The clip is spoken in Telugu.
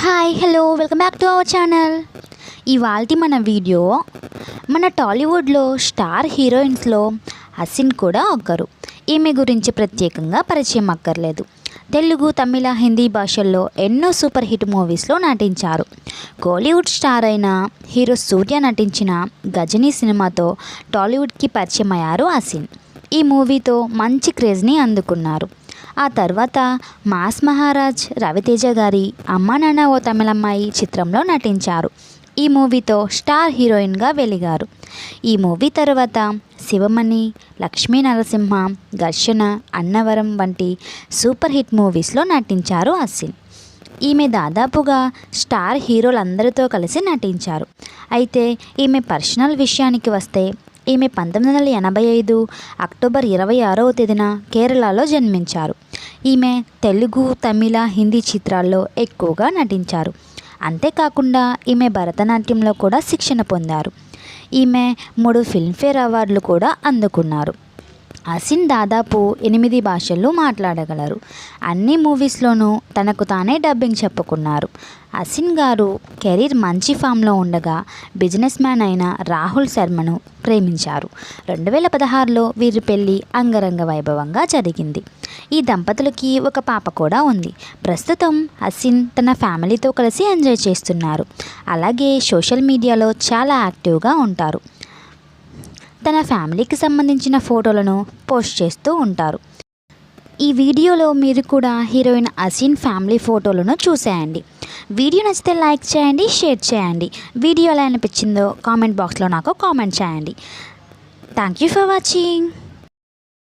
Hi hello welcome back to our channel ఇవాళ మన వీడియో మన టాలీవుడ్లో స్టార్ హీరోయిన్స్లో హసిన్ కూడా ఒకరు ఈమె గురించి ప్రత్యేకంగా పరిచయం అక్కర్లేదు. తెలుగు తమిళ హిందీ భాషల్లో ఎన్నో సూపర్ హిట్ మూవీస్లో నటించారు. కోలీవుడ్ స్టార్ అయిన హీరో సూర్య నటించిన గజనీ సినిమాతో టాలీవుడ్కి పరిచయం అయ్యారు హసిన్ ఈ మూవీతో మంచి క్రేజ్ని అందుకున్నారు. ఆ తర్వాత మాస్ మహారాజ్ రవితేజ గారి అమ్మా నాన్న ఓ తమిళమ్మాయి చిత్రంలో నటించారు. ఈ మూవీతో స్టార్ హీరోయిన్గా వెలిగారు. ఈ మూవీ తర్వాత శివమణి లక్ష్మీ నరసింహ ఘర్షణ అన్నవరం వంటి సూపర్ హిట్ మూవీస్లో నటించారు అసిన్ ఈమె దాదాపుగా స్టార్ హీరోలందరితో కలిసి నటించారు. అయితే ఈమె పర్సనల్ విషయానికి వస్తే ఈమె పంతొమ్మిది వందల ఎనభై ఐదు అక్టోబర్ ఇరవై ఆరవ తేదీన కేరళలో జన్మించారు. ఈమె తెలుగు తమిళ హిందీ చిత్రాల్లో ఎక్కువగా నటించారు. అంతేకాకుండా ఈమె భరతనాట్యంలో కూడా శిక్షణ పొందారు. ఈమె మూడు ఫిల్మ్ఫేర్ అవార్డులు కూడా అందుకున్నారు. అసిన్ దాదాపు ఎనిమిది భాషల్లో మాట్లాడగలరు. అన్ని మూవీస్లోనూ తనకు తానే డబ్బింగ్ చెప్పుకున్నారు. అసిన్ గారు కెరీర్ మంచి ఫామ్లో ఉండగా బిజినెస్ మ్యాన్ అయిన రాహుల్ శర్మను ప్రేమించారు. రెండు వేల పదహారులో వీరి పెళ్ళి అంగరంగ వైభవంగా జరిగింది. ఈ దంపతులకి ఒక పాప కూడా ఉంది. ప్రస్తుతం అసిన్ తన ఫ్యామిలీతో కలిసి ఎంజాయ్ చేస్తున్నారు. అలాగే సోషల్ మీడియాలో చాలా యాక్టివ్గా ఉంటారు. తన ఫ్యామిలీకి సంబంధించిన ఫోటోలను పోస్ట్ చేస్తూ ఉంటారు. ఈ వీడియోలో మీరు కూడా హీరోయిన్ అసిన్ ఫ్యామిలీ ఫోటోలను చూసేయండి. వీడియో నచ్చితే లైక్ చేయండి షేర్ చేయండి. వీడియో ఎలా అనిపించిందో కామెంట్ బాక్స్లో నాకు కామెంట్ చేయండి. Thank you for watching.